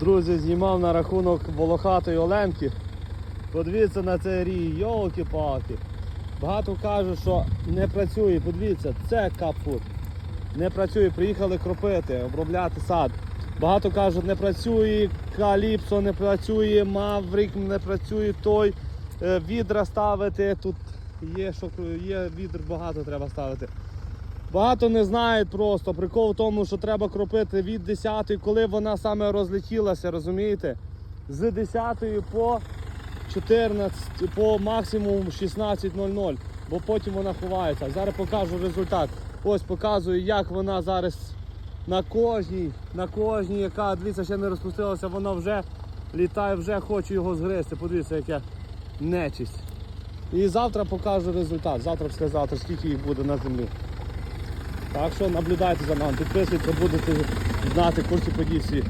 друзі, знімав на рахунок волохатої Оленки. Подивіться на цей рій, йолки-палки. Багато кажуть, що не працює. Подивіться, це капут. Не працює, приїхали кропити, обробляти сад. Багато кажуть, не працює, каліпсо не працює, маврик не працює, той е, відра ставити. Тут є, що, є відр багато треба ставити. Багато не знають просто. Прикол в тому, що треба кропити від 10 коли вона саме розлетілася, розумієте? З 10 по 14, по максимум 16.00, бо потім вона ховається. Зараз покажу результат. Ось показую, як вона зараз на кожній, на кожній, яка дивіться, ще не розпустилася, вона вже літає, вже хоче його згризти. Подивіться, яке нечисть. І завтра покажу результат. Завтра сказати, скільки їх буде на землі. Так що наблюдайте за нами, підписуйтесь, будете знати курсі подій всі.